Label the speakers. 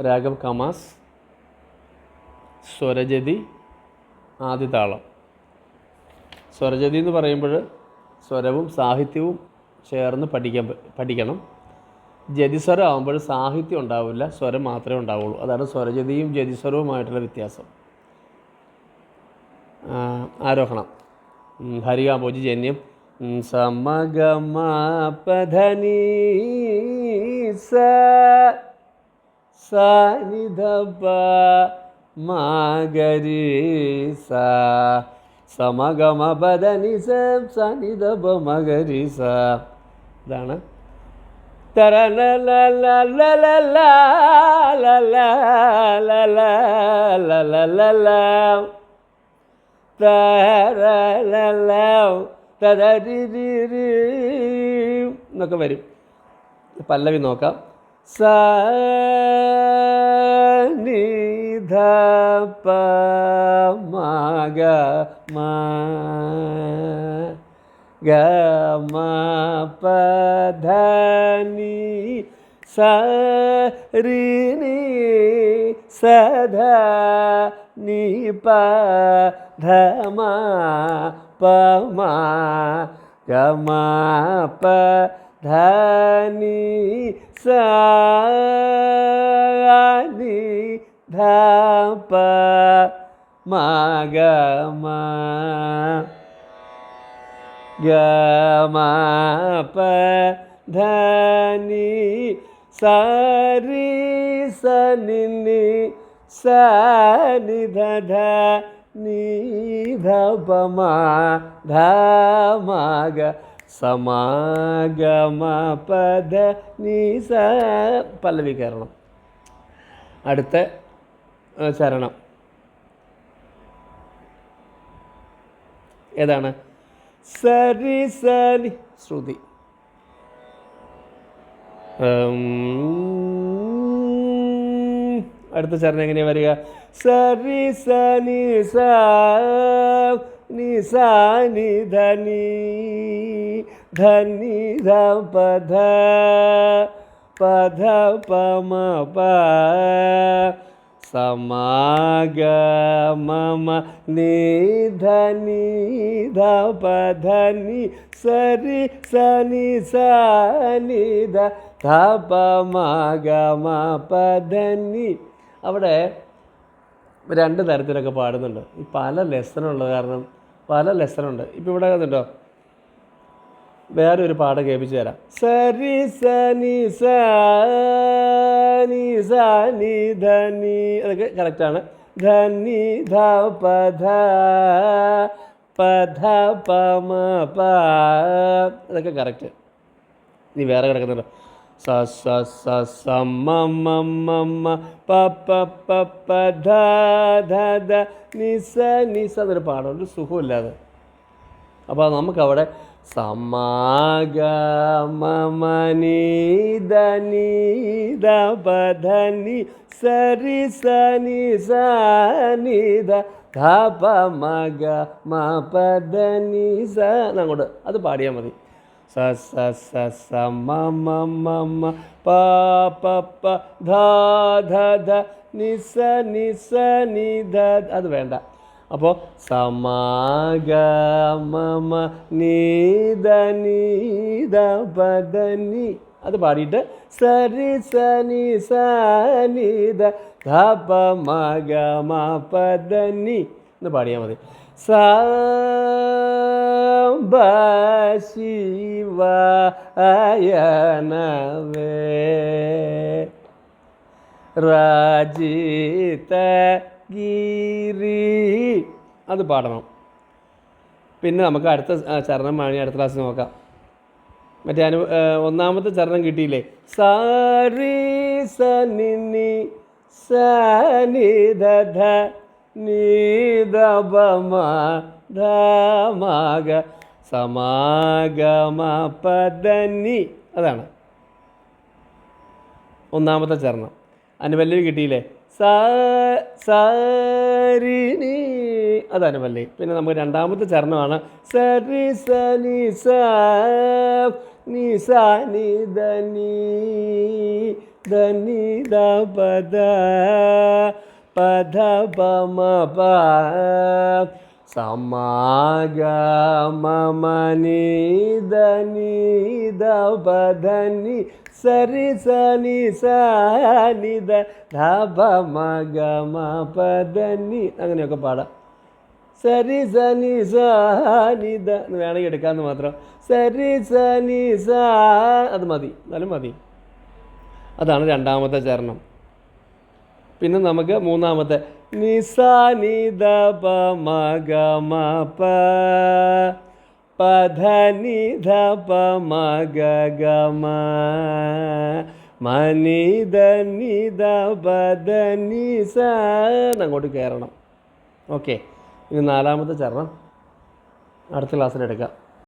Speaker 1: രാഗം കമാസ് സ്വരജതി ആദിതാളം. സ്വരജതി എന്ന് പറയുമ്പോൾ സ്വരവും സാഹിത്യവും ചേർന്ന് പഠിക്കാൻ പഠിക്കണം. ജതിസ്വരം ആകുമ്പോൾ സാഹിത്യം ഉണ്ടാവില്ല സ്വരം മാത്രമേ ഉണ്ടാവുള്ളൂ. അതാണ് സ്വരജതിയും ജതിസ്വരവുമായിട്ടുള്ള വ്യത്യാസം. ആരോഹണം. ഹരികാമ്പോജി ജന്യം. സമഗമ പധനീ സ സ മാഗരി സ സമഗമ പദനി സ നിധപ മഗരി സ ഇതാണ്. എന്നൊക്കെ വരും പല്ലവി നോക്കാം പ ധ മ പ മ ഗ മ പ ധ നി സ നി ധ പ മ ഗ മ ഗ മ പ ധ നി സ രി സ നി നി സ നി പദ നിസ. പല്ലവി കയറണം അടുത്ത ചരണം ഏതാണ്? സരി സരി. ശ്രുതി. അടുത്ത ചരണം എങ്ങനെയാണ് വരിക? സരി സനി സ. പല്ലവി കയറണം അടുത്ത ഏ, ചരണം ഏതാണ് സരി സനി ശ്രുതി ഉം. അടുത്ത ചരണം എങ്ങനെയാ വരിക സരി സനി സ നി സ നി ധനി ധനി ധ പധ പധ പമ പ സമാഗ മമ നിധനി ധ പധനി സരി സനി സനി ധ ധ പമ ഗമ പധനി അവിടെ രണ്ട് തരത്തിലൊക്കെ പാടുന്നുണ്ട് ഈ പല ലെസണുള്ളത് കാരണം പല ലെസണുണ്ട്. ഇപ്പം ഇവിടെ കണ്ടോ വേറെ ഒരു പാട്ട് കേൾപ്പിച്ചു തരാം. സരി സനി സനി സനി ധനി. അതൊക്കെ കറക്റ്റാണ് ധനി ധ പധ പധ പമ പ അതൊക്കെ കറക്റ്റ് ഇനി വേറെ കിടക്കുന്നുണ്ടോ? സ സ സ സ മ മ മ മ പ പ പ പ ധ ധ ധ നി സ നി സ എന്നൊരു പാടുണ്ട്. സുഖമില്ലാതെ അപ്പോൾ നമുക്കവിടെ സമാഗമനീദനീദ പധനി സരി സനി ധ പ മഗ മ പദനി സ അങ്ങോട്ട് അത് പാടിയാൽ മതി. സ സ സ സ മ മ മ മ പ പ പ ധ ധ ധ നി സ നി സ നി ധ അത് വേണ്ട. അപ്പോൾ സമാഗ മമ നീത നീത പദനി അത് പാടിയിട്ട് സരി സനി ധ ധ മഗ മ പദനി എന്ന് പാടിയാൽ മതി. സാംബ ശിവയനവേ ഗിരി. അത് പാടണം. പിന്നെ നമുക്ക് അടുത്ത ചരണം വേണമെങ്കിൽ അടുത്ത ക്ലാസ് നോക്കാം. മറ്റേ അനു ഒന്നാമത്തെ ചരണം കിട്ടിയില്ലേ? സാരി സനി സനി ധ ധ നീ ധ പ മ ധ മ ഗ സമാഗമ പദനി. അതാണ്. ഒന്നാമത്തെ ചരണം. അനുപല്ലവി കിട്ടിയില്ലേ? സ സരിനി അത് അനുപല്ലവി പിന്നെ നമുക്ക് രണ്ടാമത്തെ ചരണമാണ്. സരി സനി സ നി സ നി ധ നീ ധനി ധനി ദ പധനി സരി സനി സനി ദ ധ പ മ ഗ മ അങ്ങനെയൊക്കെ പാടാം. സരി സനി സാനിത എന്ന് വേണമെങ്കിൽ എടുക്കാമെന്ന് മാത്രം. സരി സനി സാ അത് മതി എന്നാലും മതി. അതാണ് രണ്ടാമത്തെ ചരണം. പിന്നെ നമുക്ക് മൂന്നാമത്തെ. നിസാനിത പ മ ഗ മ പ പധനിധ നിത അങ്ങോട്ട് കയറണം. ഓക്കെ. ഇനി നാലാമത്തെ ചരണം. അടുത്ത ക്ലാസ്സിൽ എടുക്കാം.